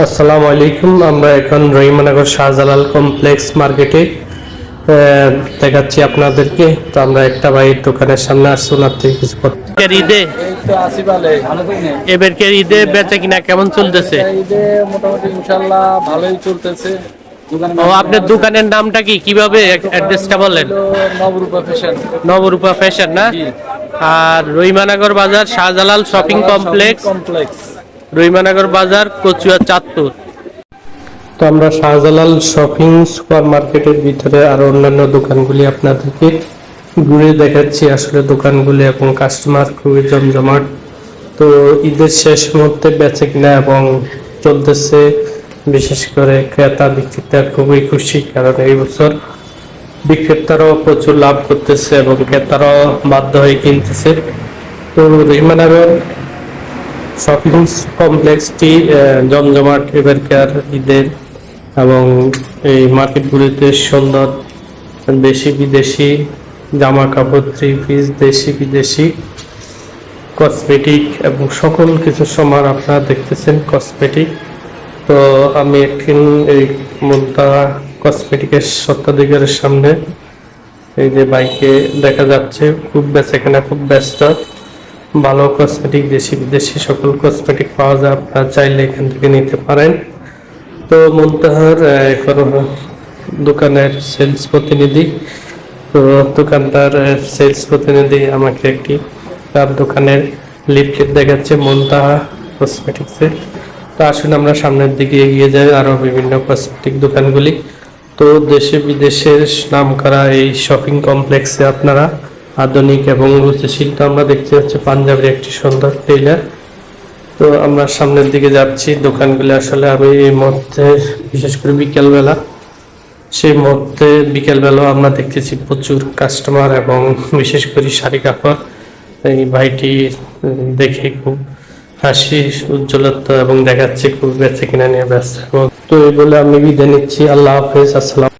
আসসালামু আলাইকুম আমরা এখন রহিমানগর শাহজালাল কমপ্লেক্স মার্কেটে দেখাচ্ছি আপনাদেরকে। তো আমরা একটা ভাইয়ের দোকানের সামনে আসছি ওনার থেকে কিছু ঈদে? এবারকার ঈদে বেচা কিনা কেমন চলতেছে? ঈদে মোটামুটি ইনশাল্লাহ ভালোই চলতেছে ও আপনার দোকানের নামটা কি? কীভাবে? অ্যাড্রেসটা বলেন। নবরূপা ফ্যাশন নবরূপা ফ্যাশন না? আর রহিমানগর বাজার Shahjalal shopping complex. Complex. Rahimanagar বাজার, কচুয়া, চাঁদপুর। তো আমরা শাহজালাল শপিং সুপার মার্কেটের ভিতরে আরও অন্যান্য দোকানগুলি আপনাদেরকে ঘুরে দেখাচ্ছি। আসলে দোকানগুলি এবং কাস্টমার খুবই জমজমাট। তো ঈদের শেষ মুহূর্তে বেচে কিনা এবং চলতেছে, বিশেষ করে ক্রেতা বিক্রেতা খুবই খুশি কারণ এই বছর বিক্রেতারাও প্রচুর লাভ করতেছে এবং ক্রেতারাও বাধ্য হয়ে কিনতেছে। তো রহিমানগর শপিং কমপ্লেক্সটি জমজমাট, এবারকার ঈদের এবং এই মার্কেটগুলিতে সুন্দর দেশি বিদেশি জামা কাপড় থ্রি পিস দেশি বিদেশি কসমেটিক এবং সকল কিছু সমান আপনারা দেখতেছেন কসমেটিক তো আমি একদিন এই মুদ্রা কসমেটিকের সত্ত্বাধিকারের সামনে এই যে বাইকে দেখা যাচ্ছে, খুব বেচাকেনা খুব ব্যস্ত। ভালো কসমেটিক দেশি বিদেশি সকল কসমেটিক পাওয়া যায়, আপনারা চাইলে এখান থেকে নিতে পারেন। তো মুনতাহার দোকানের সেলস প্রতিনিধি। তো দোকানদার সেলস প্রতিনিধি আমাকে একটি তার দোকানের লিফলেট দেখাচ্ছে, মুনতাহা কসমেটিক্সের তো আসুন আমরা সামনের দিকে এগিয়ে যাই, আরও বিভিন্ন কসমেটিক দোকানগুলি। তো দেশে বিদেশের নাম করা এই শপিং কমপ্লেক্সে আপনারা আধুনিক এবং তো আমরা দেখতে পাচ্ছি, পাঞ্জাবের একটি সুন্দর টেইলার তো আমরা সামনের দিকে যাচ্ছি, দোকানগুলো আসলে আমি এই মুহূর্তে, বিশেষ করে বিকেলবেলা, সেই মুহূর্তে বিকেলবেলাও আমরা দেখতেছি প্রচুর কাস্টমার এবং বিশেষ করে শাড়ি কাপড়। এই ভাইটি দেখে খুব হাসি, উজ্জ্বলতা এবং দেখাচ্ছে খুব বেঁচে কিনা নিয়ে ব্যস্ত। তো এই বলে আমি বিদায় নিচ্ছি। আল্লাহ হাফেজ, আসসালাম